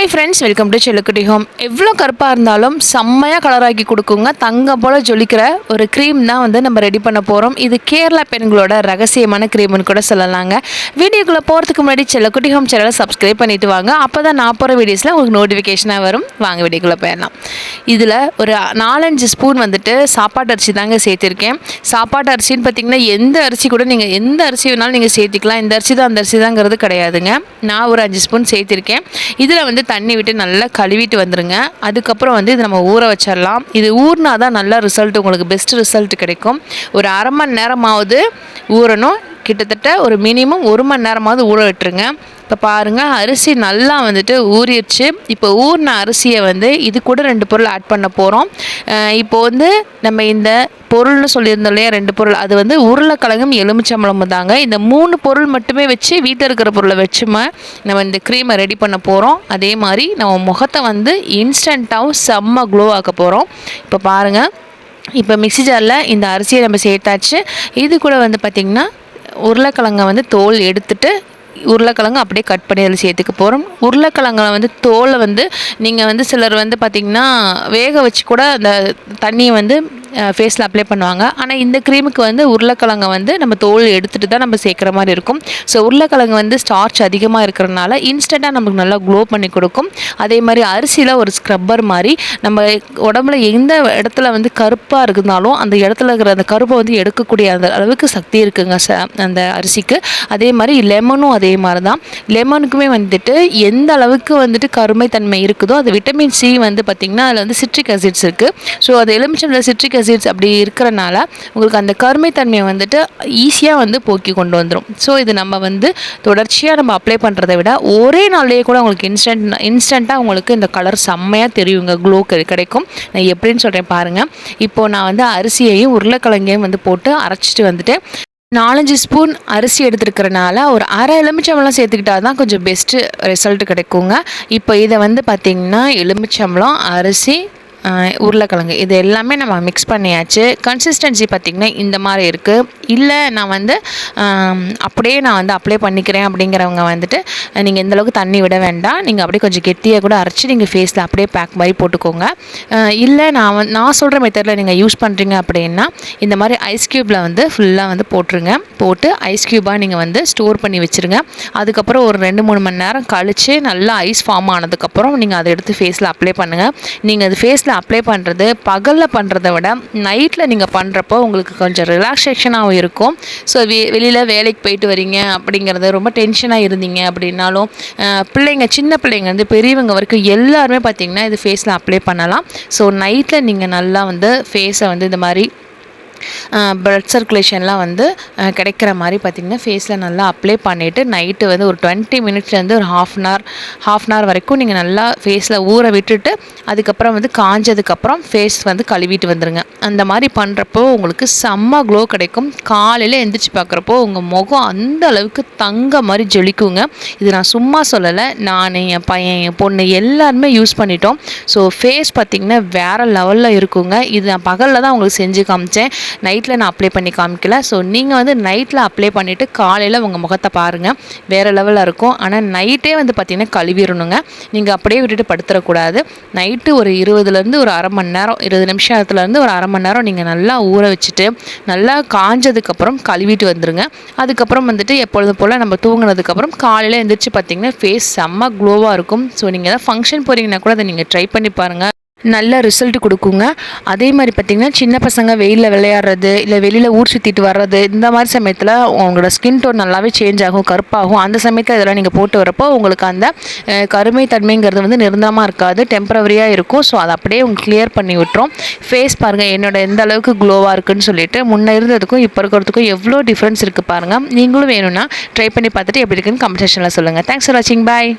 Hi friends welcome to Chellukutty home எவ்வளோ கருப்பாக இருந்தாலும் செம்மையாக கலராக்கி கொடுக்குங்க. தங்கம் போல் ஜொலிக்கிற ஒரு க்ரீம் தான் வந்து நம்ம ரெடி பண்ண போகிறோம் இது கேரளா பெண்களோட ரகசியமான க்ரீம்னு கூட சொல்லலாங்க. வீடியோக்குள்ளே போகிறதுக்கு முன்னாடி செல்லக்குட்டி ஹோம் சேனலை சப்ஸ்கிரைப் பண்ணிட்டு வாங்க. அப்போ தான் நான் போகிற வீடியோஸில் உங்களுக்கு நோட்டிஃபிகேஷனாக வரும். வாங்க வீடியோக்குள்ளே போயிடலாம். இதில் ஒரு நாலஞ்சு ஸ்பூன் வந்துட்டு சாப்பாட்டு அரிசி தாங்க சேர்த்துருக்கேன். சாப்பாட்டு அரிசின்னு பார்த்தீங்கன்னா எந்த அரிசி கூட நீங்கள் எந்த அரிசி வேணாலும் நீங்கள் சேர்த்திக்கலாம். இந்த அரிசி தான் அந்த அரிசி தாங்கிறது கிடையாதுங்க. நான் ஒரு அஞ்சு ஸ்பூன் சேர்த்திருக்கேன். இதில் வந்து தண்ணி விட்டு நல்லா கழுவிட்டு வந்துடுங்க அதுக்கப்புறம் வந்து இது நம்ம ஊற வச்சிடலாம். இது ஊறினா தான் நல்ல ரிசல்ட் உங்களுக்கு பெஸ்ட் ரிசல்ட் கிடைக்கும். ஒரு அரை மணி நேரமாவது ஊறணும். கிட்டத்தட்ட ஒரு மினிமம் ஒரு மணி நேரமாவது ஊற விட்டுருங்க. இப்போ பாருங்கள் அரிசி நல்லா வந்துட்டு ஊறிடுச்சு. இப்போ ஊறின அரிசியை வந்து இது கூட ரெண்டு பொருள் ஆட் பண்ண போகிறோம் இப்போ வந்து நம்ம இந்த பொருள்னு சொல்லியிருந்தோம் இல்லையா ரெண்டு பொருள். அது வந்து உருளைக்கிழங்கும் எலுமிச்சம்பழமும் தாங்க. இந்த மூணு பொருள் மட்டுமே வச்சு வீட்டில் இருக்கிற பொருளை வச்சுமே நம்ம இந்த க்ரீமை ரெடி பண்ண போகிறோம் அதே மாதிரி நம்ம முகத்தை வந்து இன்ஸ்டண்ட்டாகவும் செம்ம க்ளோ ஆக்க போகிறோம் இப்போ பாருங்கள் இப்போ மிக்சி ஜாரில் இந்த அரிசியை நம்ம சேர்த்தாச்சு. இது கூட வந்து பார்த்திங்கன்னா உருளைக்கிழங்கை வந்து தோல் எடுத்துட்டு உருளைக்கிழங்கு அப்படியே கட் பண்ணி அதில் சேர்த்துக்க போகிறோம் உருளைக்கிழங்கை வந்து தோலை வந்து நீங்கள் வந்து சிலர் வந்து பார்த்திங்கன்னா வேக வச்சு கூட அந்த தண்ணியை வந்து ஃபேஸில் அப்ளை பண்ணுவாங்க. ஆனால் இந்த க்ரீமுக்கு வந்து உருளைக்கிழங்கை வந்து நம்ம தோல் எடுத்துகிட்டு தான் நம்ம சேர்க்குற மாதிரி இருக்கும். ஸோ உருளைக்கிழங்கு வந்து ஸ்டார்ச் அதிகமாக இருக்கிறனால இன்ஸ்டண்ட்டாக நமக்கு நல்லா க்ளோ பண்ணி கொடுக்கும். அதே மாதிரி அரிசியில் ஒரு ஸ்க்ரப்பர் மாதிரி நம்ம உடம்புல எந்த இடத்துல வந்து கருப்பாக இருந்தாலும் அந்த இடத்துல இருக்கிற அந்த கருப்பை வந்து எடுக்கக்கூடிய அந்த அளவுக்கு சக்தி இருக்குங்க ச அந்த அரிசிக்கு. அதே மாதிரி லெமனும் அதே மாதிரி தான். லெமனுக்குமே வந்துட்டு எந்த அளவுக்கு வந்துட்டு கருமை தன்மை இருக்குதோ அது விட்டமின் சி வந்து பார்த்திங்கன்னா அதில் வந்து சிட்ரிக் அசிட்ஸ் இருக்குது ஸோ அது எலுமிச்சமில் சிட்ரிக் அசிட்ஸ் அப்படி இருக்கிறனால உங்களுக்கு அந்த கருமைத்தன்மையை வந்துட்டு ஈஸியாக வந்து போக்கி கொண்டு வந்துடும் ஸோ இது நம்ம வந்து தொடர்ச்சியாக நம்ம அப்ளை பண்ணுறதை விட ஒரே நாள்லேயே கூட உங்களுக்கு இன்ஸ்டன்ட் இன்ஸ்டண்ட்டாக உங்களுக்கு இந்த கலர் செம்மையாக தெரியுங்க க்ளோ கிடைக்கும். நான் எப்படின்னு சொல்கிறேன் பாருங்கள் இப்போது நான் வந்து அரிசியையும் உருளைக்கிழங்கையும் வந்து போட்டு அரைச்சிட்டு வந்துட்டு நாலஞ்சு ஸ்பூன் அரிசி எடுத்துருக்கிறனால ஒரு அரை எலுமிச்சம்பழம் சேர்த்துக்கிட்டா தான் கொஞ்சம் பெஸ்ட்டு ரிசல்ட் கிடைக்குங்க. இப்போ இதை வந்து பார்த்திங்கன்னா எலுமிச்சம்பழம் அரிசி உருளைக்கிழங்கு இது எல்லாமே நம்ம மிக்ஸ் பண்ணியாச்சு. கன்சிஸ்டன்சி பார்த்திங்கன்னா இந்த மாதிரி இருக்குது இல்லை நான் வந்து அப்படியே நான் வந்து அப்ளை பண்ணிக்கிறேன் அப்படிங்கிறவங்க வந்துட்டு நீங்கள் எந்தளவுக்கு தண்ணி விட வேண்டாம். நீங்கள் அப்படியே கொஞ்சம் கெட்டியாக கூட அரைச்சி நீங்கள் ஃபேஸில் அப்படியே பேக் மாதிரி போட்டுக்கோங்க. இல்லை நான் வந்து நான் சொல்கிற மெத்தடில் நீங்கள் யூஸ் பண்ணுறீங்க அப்படின்னா இந்த மாதிரி ஐஸ் க்யூப்பில் வந்து ஃபுல்லாக வந்து போட்டுருங்க. போட்டு ஐஸ் க்யூபாக நீங்கள் வந்து ஸ்டோர் பண்ணி வச்சுருங்க. அதுக்கப்புறம் ஒரு ரெண்டு மூணு மணி நேரம் கழித்து நல்லா ஐஸ் ஃபார்ம் ஆனதுக்கப்புறம் நீங்கள் அதை எடுத்து ஃபேஸில் அப்ளை பண்ணுங்கள் நீங்கள் அது ஃபேஸில் ஃபேஸில் அப்ளை பண்ணுறது பகலில் பண்ணுறத விட நைட்டில் நீங்கள் பண்ணுறப்போ உங்களுக்கு கொஞ்சம் ரிலாக்ஸேஷனாகவும் இருக்கும். ஸோ வெ வெளியில் வேலைக்கு போயிட்டு வரீங்க அப்படிங்கிறது ரொம்ப டென்ஷனாக இருந்தீங்க அப்படின்னாலும் பிள்ளைங்க சின்ன பிள்ளைங்க வந்து பெரியவங்க வரைக்கும் எல்லாருமே பார்த்திங்கன்னா இது ஃபேஸில் அப்ளை பண்ணலாம். ஸோ நைட்டில் நீங்கள் நல்லா வந்து ஃபேஸை வந்து இந்த மாதிரி ப்ளட் சர்க்குலேஷன்லாம் வந்து கிடைக்கிற மாதிரி பார்த்திங்கன்னா ஃபேஸில் நல்லா அப்ளை பண்ணிவிட்டு நைட்டு வந்து ஒரு டுவெண்ட்டி மினிட்ஸ்லேருந்து ஒரு half an hour half an hour வரைக்கும் நீங்கள் நல்லா ஃபேஸில் ஊற விட்டுட்டு அதுக்கப்புறம் வந்து காஞ்சதுக்கப்புறம் ஃபேஸ் வந்து கழுவிட்டு வந்துடுங்க அந்த மாதிரி பண்ணுறப்போ உங்களுக்கு செம்ம க்ளோ கிடைக்கும். காலையில் எந்திரிச்சு பார்க்குறப்போ உங்கள் முகம் அந்த அளவுக்கு தங்க மாதிரி ஜொலிக்குங்க. இது நான் சும்மா சொல்லலை. நான் என் பையன் என் பொண்ணு எல்லாருமே யூஸ் பண்ணிட்டோம். ஸோ ஃபேஸ் பார்த்திங்கன்னா வேறு லெவலில் இருக்குங்க. இது நான் பகலில் தான் உங்களுக்கு செஞ்சு காமிச்சேன். நைட்டில் நான் அப்ளை பண்ணி காமிக்கல. ஸோ நீங்கள் வந்து நைட்டில் அப்ளை பண்ணிவிட்டு காலையில் உங்கள் முகத்தை பாருங்கள் வேறு லெவலில் இருக்கும். ஆனால் நைட்டே வந்து பார்த்திங்கன்னா கழுவிடணுங்க. நீங்கள் அப்படியே விட்டுட்டு படுத்துடக்கூடாது நைட்டு ஒரு இருபதுலேருந்து ஒரு அரை மணி நேரம் இருபது நிமிஷத்துலேருந்து ஒரு அரை மணி நேரம் நீங்கள் நல்லா ஊற வச்சுட்டு நல்லா காஞ்சதுக்கப்புறம் கழுவிட்டு வந்துடுங்க அதுக்கப்புறம் வந்துட்டு எப்பொழுது போல் நம்ம தூங்கினதுக்கப்புறம் காலையில் எழுந்திரிச்சு பார்த்திங்கன்னா ஃபேஸ் செம்ம க்ளோவாக இருக்கும். ஸோ நீங்கள் எதாவது ஃபங்க்ஷன் போகிறீங்கன்னா கூட அதை நீங்கள் ட்ரை பண்ணி பாருங்கள் நல்ல ரிசல்ட் கொடுக்குங்க. அதே மாதிரி பார்த்திங்கன்னா சின்ன பசங்க வெயிலில் விளையாடுறது இல்லை வெளியில் ஊர் சுற்றிட்டு வர்றது இந்த மாதிரி சமயத்தில் உங்களோட ஸ்கின் டோன் நல்லாவே சேஞ்ச் ஆகும் கருப்பாகும். அந்த சமயத்தில் இதெல்லாம் நீங்கள் போட்டு வரப்போ உங்களுக்கு அந்த கருமை தன்மைங்கிறது வந்து நிரந்தரமாக இருக்காது டெம்பரவரியாக இருக்கும். ஸோ அதை அப்படியே உங்களுக்கு கிளியர் பண்ணி விட்டுரும். ஃபேஸ் பாருங்கள் என்னோட எந்த அளவுக்கு க்ளோவாக இருக்குன்னு சொல்லிட்டு முன்னே இருந்ததுக்கும் இப்போ இருக்கிறதுக்கும் எவ்வளோ டிஃப்ரென்ஸ் இருக்குது பாருங்கள் நீங்களும் வேணும்னா ட்ரை பண்ணி பார்த்துட்டு எப்படி இருக்குன்னு கமெண்ட் செக்ஷனில் சொல்லுங்கள் தேங்க்ஸ் ஃபார் வாட்சிங் பாய்